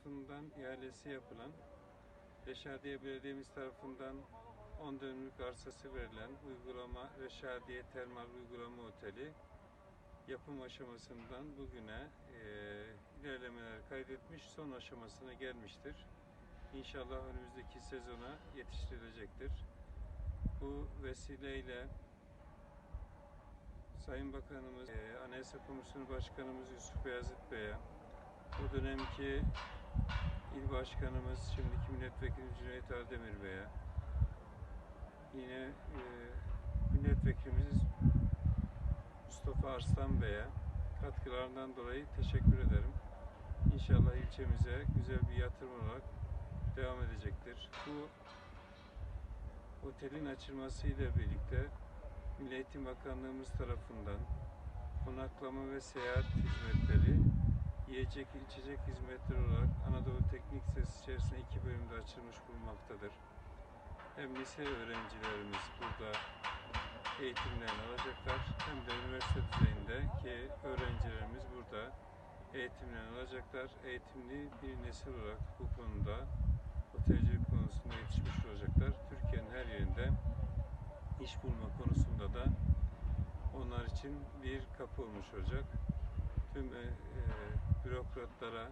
tarafından ihalesi yapılan, Reşadiye Belediye'miz tarafından 10 dönümlük arsası verilen uygulama Reşadiye Termal Uygulama Oteli yapım aşamasından bugüne e, ilerlemeler kaydetmiş, son aşamasına gelmiştir. İnşallah önümüzdeki sezona yetiştirilecektir. Bu vesileyle Sayın Bakanımız, e, Anayasa Komisyonu Başkanımız Yusuf Beyazıt Bey'e, o dönemki İl Başkanımız, şimdiki Milletvekili Cüneyt Erdemir Bey'e, yine e, Milletvekilimiz Mustafa Arslan Bey'e katkılarından dolayı teşekkür ederim. İnşallah ilçemize güzel bir yatırım olarak devam edecektir. Bu otelin açılmasıyla birlikte Milli Eğitim Bakanlığımız tarafından konaklama ve seyahat hizmetleri, yiyecek, içecek hizmetleri olarak Anadolu Teknik Lisesi içerisinde iki bölümde açılmış bulunmaktadır. Hem lise öğrencilerimiz burada eğitimlerini alacaklar hem de üniversite düzeyindeki öğrencilerimiz burada eğitimlerini alacaklar. Eğitimli bir nesil olarak bu konuda otelcilik konusunda yetişmiş olacaklar. Türkiye'nin her yerinde iş bulma konusunda da onlar için bir kapı olmuş olacak. Tüm e, bürokratlara,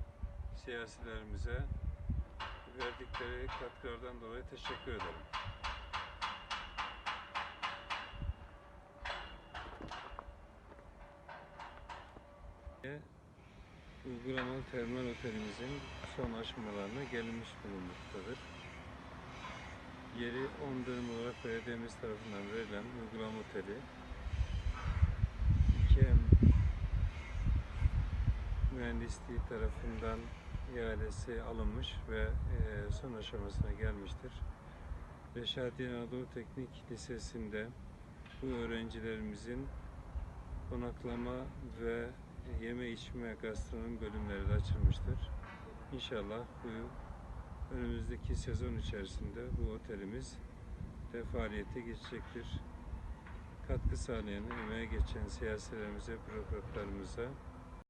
siyasilerimize verdikleri katkılardan dolayı teşekkür ederim. Uygulamalı terminal otelimizin son aşamalarına gelinmiş bulunmaktadır. Yeri 10 dönüm olarak belediyemiz tarafından verilen uygulama oteli mühendisliği tarafından ihalesi alınmış ve e, son aşamasına gelmiştir. Reşadiye Anadolu Teknik Lisesi'nde bu öğrencilerimizin konaklama ve yeme içme gastronomi bölümleri de açılmıştır. İnşallah bu önümüzdeki sezon içerisinde bu otelimiz de faaliyete geçecektir. Katkı sağlayan, emeğe geçen siyasilerimize, bürokratlarımıza